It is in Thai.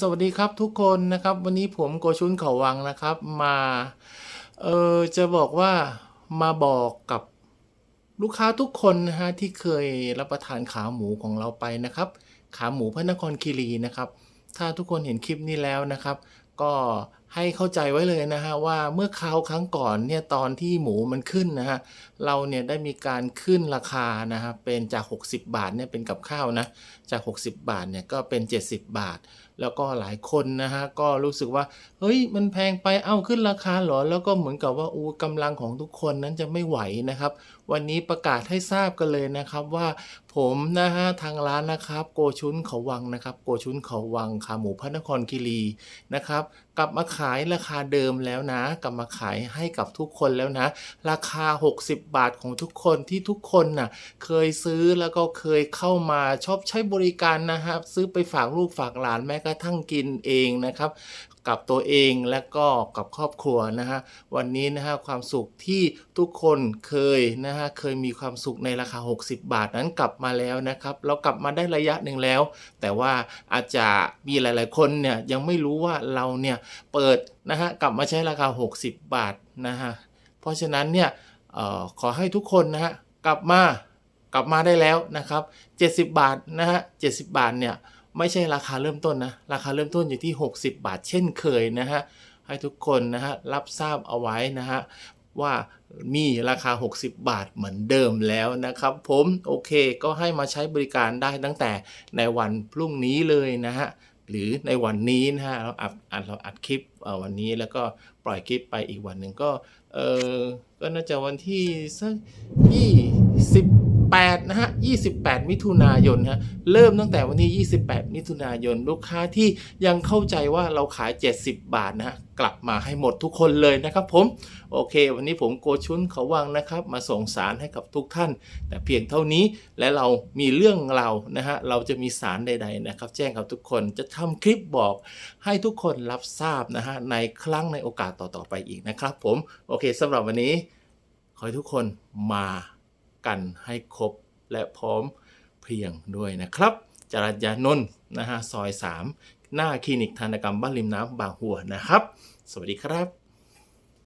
สวัสดีครับทุกคนนะครับวันนี้ผมโกชุนเขาวังนะครับมาเออจะบอกว่ามาบอกกับลูกค้าทุกคนนะฮะที่เคยรับประทานขาหมูของเราไปนะครับ ขาหมูพระนครคีรีนะครับ ถ้าทุกคนเห็นคลิปนี้แล้วนะครับ ก็ ให้เข้าใจไว้เลยนะฮะว่าเมื่อคราวครั้งก่อนเนี่ยตอนที่หมูมันขึ้นนะฮะเราเนี่ยได้มีการขึ้นราคานะฮะเป็นจาก 60 บาทเนี่ยเป็นกับข้าวนะจาก 60 บาทเนี่ยก็เป็น 70 บาท แล้วก็หลายคนนะฮะก็รู้สึกว่าเฮ้ยมันแพงไปเอ้าขึ้นราคาเหรอแล้วก็เหมือนกับว่าอูกำลังของทุกคนนั้นจะไม่ไหวนะครับวันนี้ประกาศให้ทราบกันเลยนะครับว่าผมนะฮะทางร้านนะครับ โกชุนเขาวังนะครับ โกชุนเขาวังขาหมูพระนครคีรีนะครับ กลับมาขายราคาเดิมแล้วนะ กลับมาขายให้กับทุกคนแล้วนะ ราคา 60 บาทของทุกคนที่ทุกคนน่ะเคยซื้อแล้วก็เคยเข้ามาชอบใช้บริการนะครับ ซื้อไปฝากลูกฝากหลานแม้กระทั่งกินเองนะครับ กับตัวเองและก็กับครอบครัวนะฮะวันนี้นะฮะความสุขที่ทุกคนเคยนะฮะเคยมีความสุขในราคา 60 บาทนั้นกลับมาแล้วนะครับเรากลับมาได้ระยะหนึ่งแล้ว แต่ว่าอาจจะมีหลาย ๆ คนเนี่ยยังไม่รู้ว่าเราเนี่ยเปิดนะฮะกลับมาใช้ราคา 60 บาทนะฮะเพราะฉะนั้นเนี่ยออขอให้ทุกคนนะฮะกลับมากลับมาได้แล้วนะครับ 70 บาทนะฮะ70 บาทเนี่ย ไม่ใช่ราคาเริ่มต้นนะ ราคาเริ่มต้นอยู่ที่ 60 บาทเช่นเคยนะฮะ ให้ทุกคนนะฮะรับทราบเอาไว้นะฮะว่ามีราคา 60 บาทเหมือนเดิมแล้วนะครับผมโอเคก็ให้มาใช้บริการได้ตั้งแต่ในวันพรุ่งนี้เลยนะฮะหรือในวันนี้นะฮะเราอัดอัดเราอัดคลิปวันนี้แล้วก็ปล่อยคลิปไปอีกวันหนึ่งก็เออก็น่าจะวันที่สักยี่สิบ แปดนะฮะยี่สิบแปดมิถุนายนฮะเริ่มตั้งแต่วันที่ 28 มิถุนายน ลูกค้าที่ยังเข้าใจว่าเราขาย 70 บาทนะฮะกลับมาให้หมดทุกคนเลยนะครับผม โอเค วันนี้ผมโกชุนเขาวังนะครับ มาส่งสารให้กับทุกท่าน แต่เพียงเท่านี้และเรามีเรื่องเรานะฮะเราจะมีสารใด ๆนะครับ แจ้งกับทุกคนจะทำคลิปบอกให้ทุกคนรับทราบนะฮะในครั้งในโอกาสต่อๆไปอีกนะครับผม โอเคสำหรับวันนี้ขอให้ทุกคนมา กันให้ครบและพร้อมเพรียงด้วยนะครับ จรัญญานนท์นะฮะซอย 3 หน้าคลินิกธนกรรมบ้านริมน้ำบางหัวนะครับ สวัสดีครับ